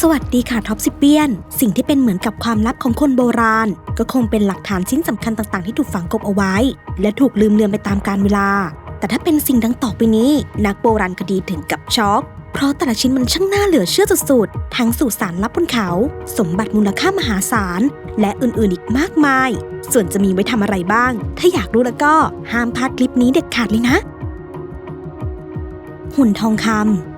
สวัสดีค่ะท็อปซิเปียน สิ่งที่เป็นเหมือนกับความลับของคนโบราณ ก็คงเป็นหลักฐานชิ้นสำคัญต่างๆ ที่ถูกฝังกลบเอาไว้ และถูกลืมเลือนไปตามกาลเวลา แต่ถ้าเป็นสิ่งดังต่อไปนี้ นักโบราณคดีถึงกับช็อกเพราะแต่ละชิ้นมันช่างน่าเหลือเชื่อสุดๆ ทั้งสู่สารลับบนเขา สมบัติมูลค่ามหาศาล และอื่นๆอีกมากมาย ส่วนจะมีไว้ทำอะไรบ้าง ถ้าอยากรู้แล้วก็ห้ามพลาดคลิปนี้เด็ดขาดเลยนะ หุ่นทองคำ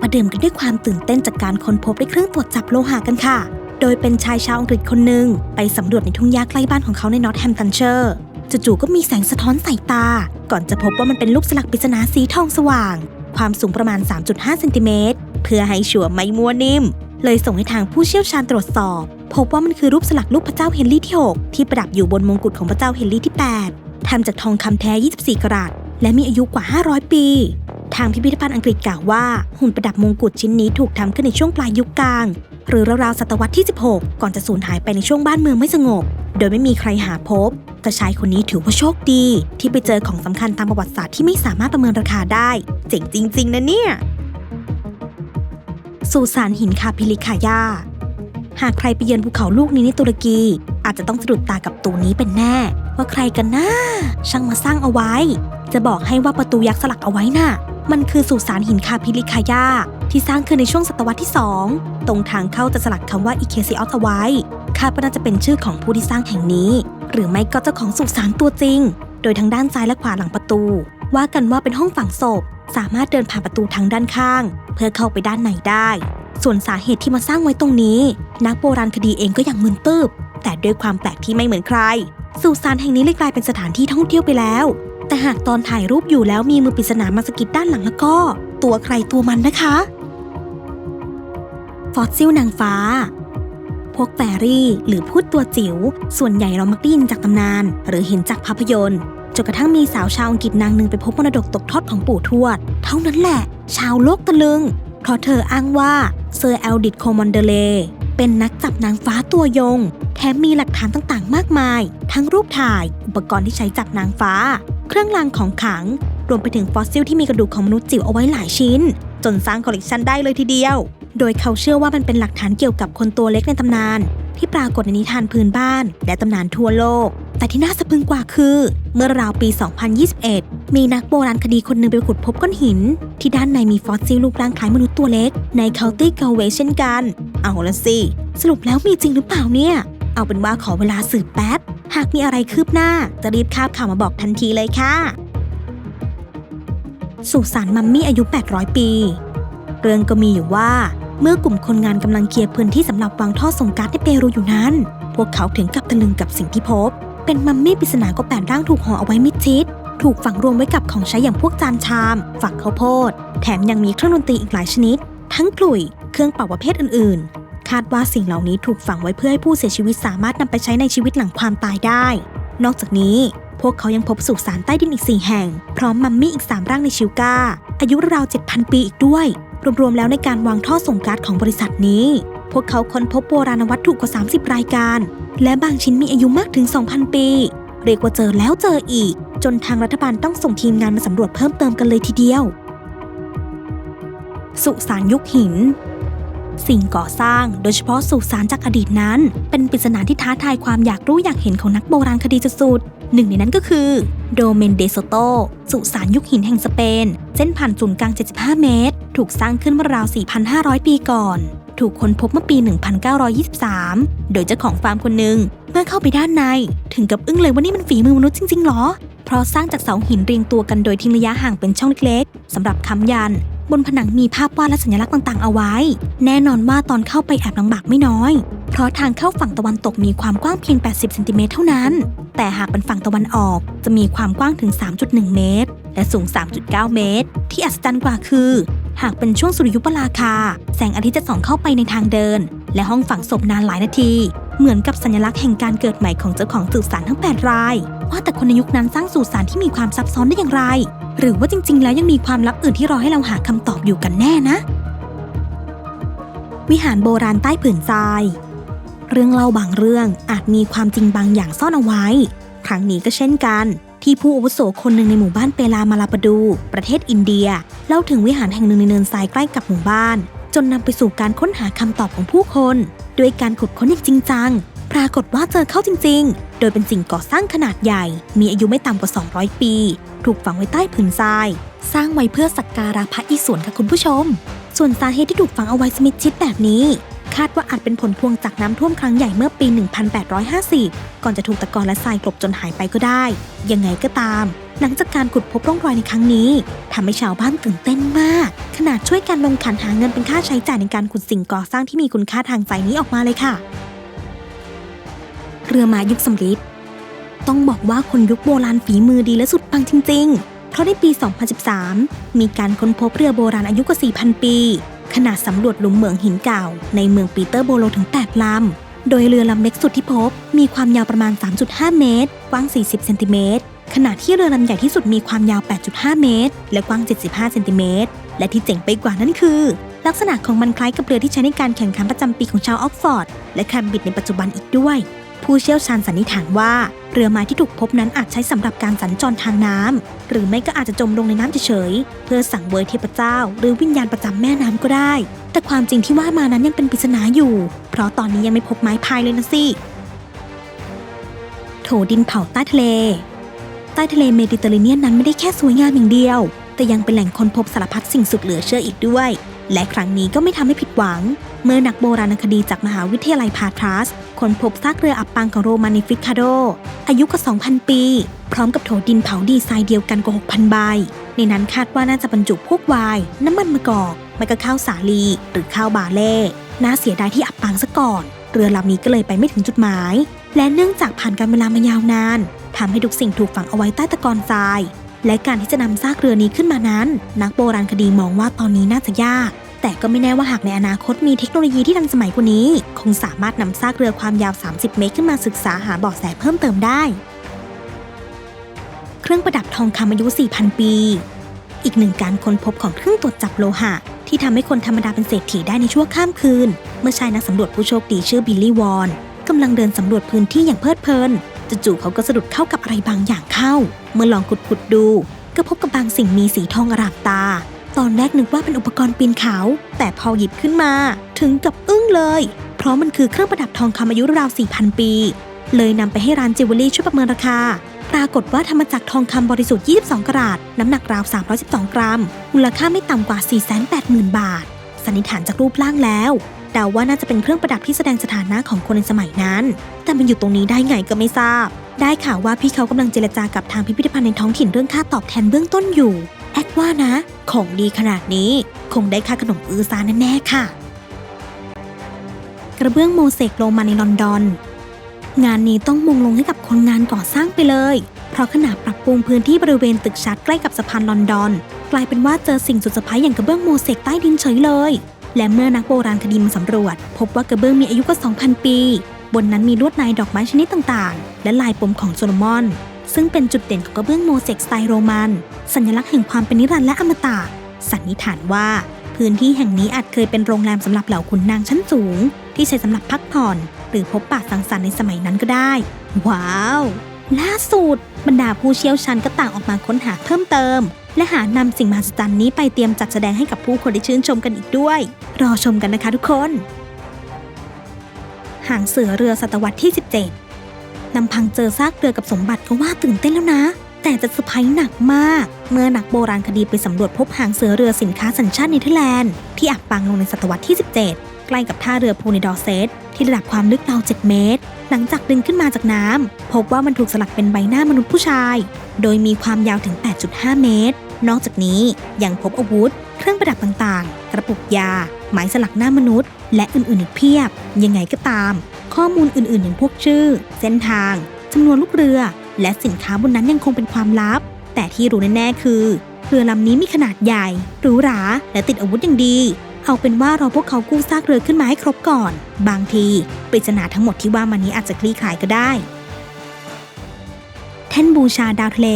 มาดื่มกันด้วยความตื่นเต้นจากการค้นพบด้วยเครื่องตรวจจับโลหะกันค่ะ โดยเป็นชายชาวอังกฤษคนหนึ่งไปสำรวจในทุ่งหญ้าใกล้บ้านของเขาในนอตแฮมตันเชอร์จู่ๆก็มีแสงสะท้อนใส่ตา ก่อนจะพบว่ามันเป็นลูกสลักปริศนาสีทองสว่าง ความสูงประมาณ 3.5เซนติเมตรเพื่อให้ชัวร์ไม่มัวนิ่ม เลยส่งให้ทางผู้เชี่ยวชาญตรวจสอบ พบว่ามันคือรูปสลักรูปพระเจ้าเฮนรี่ที่ 6 ที่ประดับอยู่บนมงกุฎของพระเจ้าเฮนรี่ที่ 8ทำจากทองคำแท้ 24 กรัตและมีอายุกว่า 500 ปี ทางพิพิธภัณฑ์อังกฤษกล่าวว่า หุ่นประดับมงกุฎชิ้นนี้ถูกทำขึ้นในช่วงปลายยุคกลาง หรือราวๆศตวรรษที่ 16 ก่อนจะสูญหายไปในช่วงบ้านเมืองไม่สงบ โดยไม่มีใครหาพบแต่ชายคนนี้ถือว่าโชคดี ที่ไปเจอของสำคัญตามประวัติศาสตร์ที่ไม่สามารถประเมินราคาได้ เจ๋งจริง ๆ นะเนี่ยสุสานหินคาพิลิคายา หากใครไปเยือนภูเขาลูกนี้ในตุรกี อาจจะต้องสะดุดตากับตัวนี้เป็นแน่ ว่าใครกันนะช่างมาสร้างเอาไว้ จะบอกให้ว่าประตูยักษ์สลักเอาไว้น่ะ มันคือสุสานหินคาพิลิคายาที่สร้างขึ้นในช่วงศตวรรษที่ 2 ตรงทางเข้าจะสลักคำว่าอิเคซิออสไว้คาดว่าน่าจะเป็นชื่อของผู้ที่สร้างแห่งนี้ หรือไม่ก็เจ้าของสุสานตัวจริง โดยทั้งด้านซ้ายและขวาหลังประตู ว่ากันว่าเป็นห้องฝังศพ สามารถเดินผ่านประตูทางด้านข้าง เพื่อเข้าไปด้านในได้ ส่วนสาเหตุที่มาสร้างไว้ตรงนี้ นักโบราณคดีเองก็ยังมึนตืบแต่ด้วยความแปลกที่ไม่เหมือนใครสุสานแห่งนี้เลยกลายเป็นสถานที่ท่องเที่ยวไปแล้ว แต่หากตอนถ่ายรูปอยู่แล้วมีมือปริศนามาสะกิดด้านหลังแล้วก็ ตัวใครตัวมันนะคะฟอสซิลนางฟ้า พวกแฟรี่หรือพูดตัวจิ๋ว ส่วนใหญ่เรามักได้ยินจากตำนาน หรือเห็นจากภาพยนตร์จนกระทั่งมีสาวชาวอังกฤษนางหนึ่งไปพบมรดกตกทอดของปู่ทวด เท่านั้นแหละ ชาวโลกตะลึง เพราะเธออ้างว่าเซอร์แอลดิดโคมอนเดเล เป็นนักจับนางฟ้าตัวยง แถมมีหลักฐานต่างๆ มากมาย ทั้งรูปถ่าย อุปกรณ์ที่ใช้จับนางฟ้า เครื่องรางของขลัง รวมไปถึงฟอสซิลที่มีกระดูกของมนุษย์จิ๋วเอาไว้หลายชิ้น จนสร้างคอลเลกชันได้เลยทีเดียว โดยเขาเชื่อว่ามันเป็นหลักฐานเกี่ยวกับคนตัวเล็กในตำนาน ที่ปรากฏในนิทานพื้นบ้าน และตำนานทั่วโลก แต่ที่น่าสะพรึงกว่าคือ เมื่อราวปี 2021 มีนักโบราณคดีคนหนึ่งไปขุดพบก้อนหิน ที่ด้านในมีฟอสซิลรูปร่างคล้ายมนุษย์ตัวเล็ก ในเคาน์ตี้เกลเวเช่นกัน เอาละสิสรุปแล้วมีจริงหรือเปล่าเนี่ย เอาเป็นว่าขอเวลาสืบแป๊บ หากมีอะไรคืบหน้าจะรีบคาบข่าวมาบอกทันทีเลยค่ะ สุสานมัมมี่อายุ 800 ปี เรื่องก็มีอยู่ว่า เมื่อกลุ่มคนงานกำลังเคลียร์พื้นที่สำหรับวางท่อส่งก๊าซในเปรูอยู่นั้น พวกเขาถึงกับตะลึงกับสิ่งที่พบ เป็นมัมมี่ปริศนาก็แปดร่างถูกห่อเอาไว้มิดชิด ถูกฝังรวมไว้กับของใช้อย่างพวกจานชาม ฝักข้าวโพด แถมยังมีเครื่องดนตรีอีกหลายชนิด ทั้งกลุ่ย เครื่องเป่าประเภทอื่น คาดว่าสิ่งเหล่านี้ถูกฝังไว้เพื่อให้ผู้เสียชีวิตสามารถนำไปใช้ในชีวิตหลังความตายได้ นอกจากนี้ พวกเขายังพบสุสานใต้ดินอีก 4 แห่ง พร้อมมัมมี่อีก 3 ร่างในชิวกาอายุราว7,000 ปีอีกด้วย รวมๆแล้วในการวางท่อส่งก๊าซของบริษัทนี้ พวกเขาค้นพบโบราณวัตถุกว่า 30 รายการ และบางชิ้นมีอายุมากถึง 2,000 ปี เรียกว่าเจอแล้วเจออีก จนทางรัฐบาลต้องส่งทีมงานมาสำรวจเพิ่มเติมกันเลยทีเดียว สุสานยุคหิน สิ่งก่อสร้างโดยเฉพาะสุสานจากอดีตนั้น เป็นปริศนาที่ท้าทายความอยากรู้อยากเห็นของนักโบราณคดีสุดๆหนึ่งในนั้นก็คือโดเมนเดโซโตสุสานยุคหินแห่งสเปน เส้นผ่านศูนย์กลาง 75 เมตร ถูกสร้างขึ้นเมื่อราว 4,500 ปีก่อน ถูกค้นพบเมื่อปี 1923 โดยเจ้าของฟาร์มคนหนึ่งเมื่อเข้าไปด้านใน ถึงกับอึ้งเลยว่านี่มันฝีมือมนุษย์จริงๆหรอ เพราะสร้างจากเสาหินเรียงตัวกันโดยทิ้งระยะห่างเป็นช่องเล็กๆสำหรับค้ำยัน บนผนังมีภาพวาดและสัญลักษณ์ต่างๆ เอาไว้ แน่นอนว่าตอนเข้าไปแอบลำบากไม่น้อย เพราะทางเข้าฝั่งตะวันตกมีความกว้างเพียง 80 เซนติเมตรเท่านั้น แต่หากเป็นฝั่งตะวันออกจะมีความกว้างถึง 3.1 เมตร และสูง 3.9 เมตร ที่อัศจรรย์กว่าคือ หากเป็นช่วงสุริยุปราคา แสงอาทิตย์จะส่องเข้าไปในทางเดิน และห้องฝังศพนานหลายนาที เหมือนกับสัญลักษณ์แห่งการเกิดใหม่ของเจ้าของสุสานทั้ง 8 ราย ว่าแต่คนในยุคนั้นสร้างสุสานที่มีความซับซ้อนได้อย่างไร หรือว่าจริง ๆ แล้วยังมีความลับอื่นที่รอให้เราหาคำตอบอยู่กันแน่นะ วิหารโบราณใต้ผืนทราย เรื่องเล่าบางเรื่องอาจมีความจริงบางอย่างซ่อนเอาไว้ ครั้งนี้ก็เช่นกันที่ผู้อาวุโสคนหนึ่งในหมู่บ้านเปลามาลาปดู ประเทศอินเดีย เล่าถึงวิหารแห่งหนึ่งในเนินทรายใกล้กับหมู่บ้าน จนนำไปสู่การค้นหาคำตอบของผู้คน ด้วยการขุดค้นอย่างจริงจัง ปรากฏว่าเจอเข้าจริง ๆ โดยเป็นสิ่งก่อสร้างขนาดใหญ่ มีอายุไม่ต่ำกว่า 200 ปี ถูกฝังไว้ใต้ผืนทราย สร้างไว้เพื่อสักการะพระอิศวรค่ะคุณผู้ชม ส่วนสาเหตุที่ถูกฝังเอาไว้สมิทชิดแบบนี้าดว่าอาจเป็นผลพวงจากน้ำท่วมครั้งใหญ่เมื่อปี 1850 ก่อนจะถูกตะกอนและทรายกลบจนหายไปก็ได้ ยังไงก็ตาม หลังจากการขุดพบร่องรอยในครั้งนี้ทำให้ชาวบ้านตื่นเต้นมาก ขนาดช่วยกันลงขันหาเงินเป็นค่าใช้จ่ายในการขุดสิ่งก่อสร้างที่มีคุณค่าทางใจนี้ออกมาเลยค่ะ เรือมายุคสำริดต้องบอกว่าคนยุคโบราณฝีมือดีและสุดปังจริง ๆ เพราะในปี 2013 มีการค้นพบเรือโบราณอายุกว่า 4,000 ปี ขนาดสำรวจหลุมเหมืองหินเก่า ในเมืองปีเตอร์โบโลถึง 8 ลำ โดยเรือลำเล็กสุดที่พบ มีความยาวประมาณ 3.5 เมตร กว้าง 40 เซนติเมตร ขณะที่เรือลำใหญ่ที่สุดมีความยาว 8.5 เมตร และกว้าง 75 เซนติเมตร และที่เจ๋งไปกว่านั้นคือ ลักษณะของมันคล้ายกับเรือที่ใช้ในการแข่งขันประจำปีของชาวออกฟอร์ด และแคมบิดในปัจจุบันอีกด้วย ผู้เชี่ยวชาญสันนิษฐานว่า เรือไม้ที่ถูกพบนั้นอาจใช้สำหรับการสัญจรทางน้ำหรือไม่ก็อาจจะจมลงในน้ำเฉยๆเพื่อสั่งเวยเทพเจ้า หรือวิญญาณประจำแม่น้ำก็ได้ แต่ความจริงที่ว่ามานั้นยังเป็นปริศนาอยู่ เพราะตอนนี้ยังไม่พบไม้พายเลยนะสิโถดินเผาใต้ทะเล ใต้ทะเลเมดิเตอร์เรเนียนนั้นไม่ได้แค่สวยงามอย่างเดียว แต่ยังเป็นแหล่งค้นพบสารพัดสิ่งสุดเหลือเชื่ออีกด้วย และครั้งนี้ก็ไม่ทำให้ผิดหวัง เมื่อนักโบราณคดีจากมหาวิทยาลัยพาทรัสค้นพบซากเรืออับปางของโรมานิฟิคาโด อายุกว่า 2,000 ปี พร้อมกับโถดินเผาดีไซน์เดียวกันกว่า 6,000 ใบ ในนั้นคาดว่าน่าจะบรรจุพวกวน์น้ำมันมะกอกไม่ก็ข้าวสาลี หรือข้าวบาเล่ น่าเสียดายที่อับปางซะก่อน เรือลำนี้ก็เลยไปไม่ถึงจุดหมาย และเนื่องจากผ่านการเวลามายาวนานทำให้ทุกสิ่งถูกฝังเอาไว้ใต้ตะกอนทราย และการที่จะนำซากเรือนี้ขึ้นมานั้น นักโบราณคดีมองว่าตอนนี้น่าจะยาก แต่ก็ไม่แน่ว่าหากในอนาคตมีเทคโนโลยีที่ทันสมัยกว่านี้ คงสามารถนำซากเรือความยาว 30 เมตรขึ้นมาศึกษาหาเบาะแสเพิ่มเติมได้ เครื่องประดับทองคำอายุ 4,000 ปี อีกหนึ่งการค้นพบของเครื่องตรวจจับโลหะ ที่ทำให้คนธรรมดาเป็นเศรษฐีได้ในชั่วข้ามคืน เมื่อชายนักสำรวจผู้โชคดีชื่อบิลลี่วอนกำลังเดินสำรวจพื้นที่อย่างเพลิดเพลิน จู่ๆเขาก็สะดุดเข้ากับอะไรบางอย่างเข้า เมื่อลองขุดๆดู ก็พบกับบางสิ่งมีสีทองอร่ามตา ตอนแรกนึกว่าเป็นอุปกรณ์ปีนเขา แต่พอหยิบขึ้นมา ถึงกับอึ้งเลย เพราะมันคือเครื่องประดับทองคำอายุราว 4,000 ปี เลยนำไปให้ร้านจิวเวลรี่ช่วยประเมินราคา ปรากฏว่าทำมาจากทองคำบริสุทธิ์ 22 กรัตน้ำหนักราว 312 กรัม มูลค่าไม่ต่ำกว่า 480,000 บาท สันนิษฐานจากรูปร่างแล้ว เดาว่าน่าจะเป็นเครื่องประดับที่แสดงสถานะของคนในสมัยนั้น แต่มันอยู่ตรงนี้ได้ไงก็ไม่ทราบ ได้ข่าวว่าพี่เขากำลังเจรจากับทางพิพิธภัณฑ์ในท้องถิ่นเรื่องค่าตอบแทนเบื้องต้นอยู่ แอดว่านะ ของดีขนาดนี้ คงได้ค่าขนมอือซาแน่ๆค่ะ กระเบื้องโมเสกโรมันในลอนดอน งานนี้ต้องมงลงให้กับคนงานก่อสร้างไปเลย เพราะขณะปรับปรุงพื้นที่บริเวณตึกชัดใกล้กับสะพานลอนดอน กลายเป็นว่าเจอสิ่งสุดเซอร์ไพรส์อย่างกระเบื้องโมเสกใต้ดินเฉยเลย และเมื่อนักโบราณคดีมาสำรวจ พบว่ากระเบื้องมีอายุกว่า 2,000 ปี บนนั้นมีลวดลายดอกไม้ชนิดต่างๆ และลายปมของโซโลมอน ซึ่งเป็นจุดเด่นของกระเบื้องโมเสกสไตล์โรมัน สัญลักษณ์แห่งความเป็นนิรันดร์และอมตะ สันนิษฐานว่า พื้นที่แห่งนี้อาจเคยเป็นโรงแรมสำหรับเหล่าขุนนางชั้นสูง ที่ใช้สำหรับพักผ่อน หรือพบปะสังสรรค์ในสมัยนั้นก็ได้ ว้าวล่าสุดบรรดาผู้เชี่ยวชาญก็ต่างออกมาค้นหาเพิ่มเติม และหานำสิ่งมหัศจรรย์นี้ไปเตรียมจัดแสดงให้กับผู้คนได้ชื่นชมกันอีกด้วย รอชมกันนะคะทุกคนหางเสือเรือศตวรรษที่ 17นำพังเจอซากเรือกับสมบัติก็ว่าตื่นเต้นแล้วนะ แต่จะเซอร์ไพรส์หนักมาก เมื่อนักโบราณคดีไปสำรวจพบหางเสือเรือสินค้าสัญชาติเนเธอร์แลนด์ที่อับปางลงในศตวรรษที่ 17 ใกล้กับท่าเรือพูนิดอร์เซตที่ระดับความลึกราว 7 เมตร หลังจากดึงขึ้นมาจากน้ำพบว่ามันถูกสลักเป็นใบหน้ามนุษย์ผู้ชาย โดยมีความยาวถึง 8.5 เมตร นอกจากนี้ยังพบอาวุธ เครื่องประดับต่างๆ กระปุกยา หมายสลักหน้ามนุษย์ และอื่นๆอีกเพียบ ยังไงก็ตาม ข้อมูลอื่นๆอย่างพวกชื่อ เส้นทางจำนวนลูกเรือ และสินค้าบนนั้นยังคงเป็นความลับ แต่ที่รู้แน่ๆคือเรือลำนี้มีขนาดใหญ่หรูหราและติดอาวุธอย่างดี เอาเป็นว่ารอพวกเขากู้ซากเรือขึ้นมาให้ครบก่อน บางทีปริศนาทั้งหมดที่ว่ามานี้อาจจะคลี่คลายก็ได้ แท่นบูชาดาวทะเล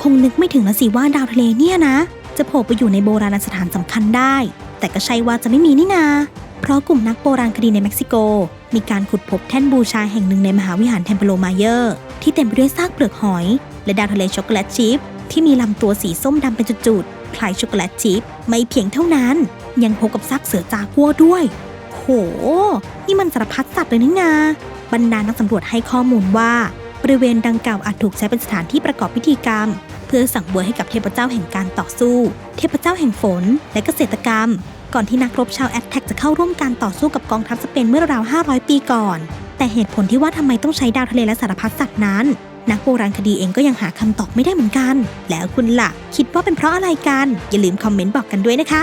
คงนึกไม่ถึงละสิว่าดาวทะเลเนี่ยนะ จะโผล่ไปอยู่ในโบราณสถานสำคัญได้ แต่ก็ใช่ว่าจะไม่มีนี่นา เพราะกลุ่มนักโบราณคดีในเม็กซิโก มีการขุดพบแท่นบูชาแห่งหนึ่งในมหาวิหารเทมเปโลมาเยอร์ที่เต็มไปด้วยซากเปลือกหอย และดาวทะเลช็อกโกแลตชิพที่มีลำตัวสีส้มดำเป็นจุดๆคล้ายช็อกโกแลตชิพไม่เพียงเท่านั้น ยังพบกับซากเสือจากัวด้วย โห นี่มันสารพัดสัตว์เลยนี่นาบรรดานักสำรวจให้ข้อมูลว่า บริเวณดังกล่าวอาจถูกใช้เป็นสถานที่ประกอบพิธีกรรม เพื่อสั่งเวยให้กับเทพเจ้าแห่งการต่อสู้ เทพเจ้าแห่งฝน และเกษตรกรรม ก่อนที่นักรบชาวแอตแทกจะเข้าร่วมการต่อสู้กับกองทัพสเปนเมื่อราว 500 ปีก่อน แต่เหตุผลที่ว่าทำไมต้องใช้ดาวทะเลและสารพัดสัตว์นั้น นักโบราณคดีเองก็ยังหาคำตอบไม่ได้เหมือนกัน แล้วคุณล่ะ คิดว่าเป็นเพราะอะไรกัน อย่าลืมคอมเมนต์บอกกันด้วยนะคะ